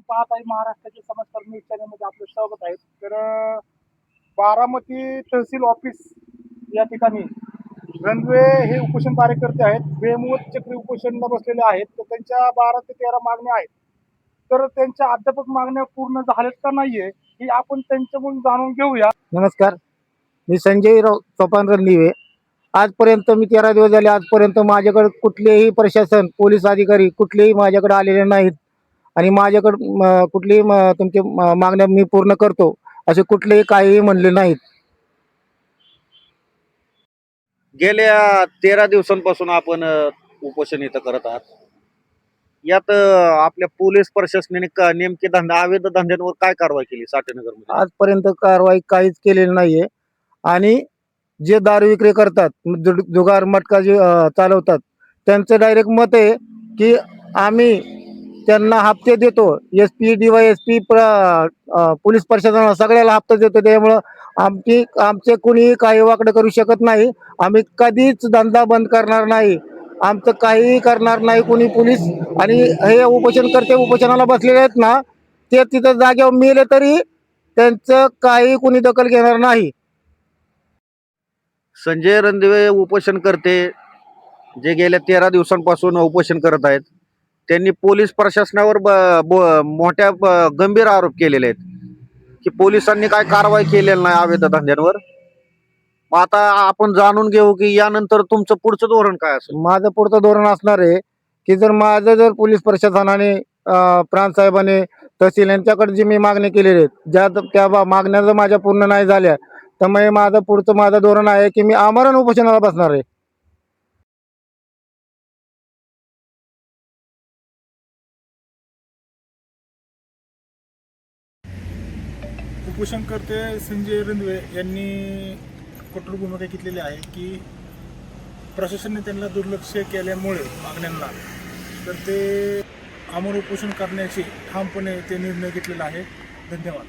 पाहत आहे महाराष्ट्राचे समाजकर्मी न्यूज चॅनलमध्ये आपलं स्वागत आहे. तर बारामती तहसील ऑफिस या ठिकाणी रणवे हे उपोषण कार्यकर्ते आहेत. बेमुदत चक्री उपोषणला बसलेले आहेत. तर त्यांच्या बारा ते तेरा मागण्या आहेत. तर त्यांच्या अध्यापक मागण्या पूर्ण झाल्यात का नाहीये हे आपण त्यांच्याकडून जाणून घेऊया. नमस्कार. मी संजय राव सोपान रणदिवे आजपर्यंत मी तेरा दिवस झाले. आजपर्यंत माझ्याकडे कुठलेही प्रशासन पोलीस अधिकारी कुठलेही माझ्याकडे आलेले नाहीत. आणि माझ्याकडे म, तुमचे मागण्या मी पूर्ण करतो असे कुठलेही काहीही म्हणले नाहीत. गेल्या तेरा दिवसांपासून आपण उपोषण इथं करत आहात. यात आपल्या पोलीस प्रशासनाने नेमके धंदा अवैध धंद्यांवर काय कारवाई केली साठेनगरमध्ये आजपर्यंत कारवाई काहीच केलेली नाहीये. आणि जे दारू विक्री करतात जुगार मटका जे चालवतात त्यांचं डायरेक्ट मत आहे की आम्ही त्यांना हप्ते देतो. S P DY S P police प्रशासनाला सगळ्याला हप्ते देतो. त्यामुळं आमची आमचे कुणी काही वाकडं करू शकत नाही. आम्ही कधीच धंदा बंद करणार नाही. आमचं काहीही करणार नाही कुणी पोलीस. आणि हे उपोषण करते उपोषणाला बसलेले आहेत ना ते तिथं जागेवर मेले तरी त्यांचं काही कुणी दखल घेणार नाही. संजय रणदिवे उपोषण करते. जे गेल्या तेरा दिवसांपासून उपोषण करत आहेत. त्यांनी पोलीस प्रशासनावर ब- ब- मोठ्या ब- गंभीर आरोप केलेले आहेत. की पोलिसांनी काय कारवाई केलेली नाही अवैध धंद्यांवर मग आता आपण जाणून घेऊ की यानंतर तुमचं पुढचं धोरण काय असेल? माझं पुढचं धोरण असणार आहे की जर माझं जर पोलीस प्रशासनाने प्रांत प्रांतसाहेबांनी तहसील यांच्याकडे जी मी मागणी केलेली आहेत ज्या त्या बा- मागण्या जर माझ्या पूर्ण नाही झाल्या तर मग माझं पुढचं माझं धोरण आहे की मी आमरण उपोषणाला बसणार आहे. उपोषणकर्ते संजय रंधवे यांनी कठोर भूमिका घेतलेली आहे की प्रशासनाने त्यांना दुर्लक्ष केल्यामुळे मागण्यांना. तर ते आमर उपोषण करण्याची ठामपणे ते निर्णय घेतलेला आहे. धन्यवाद.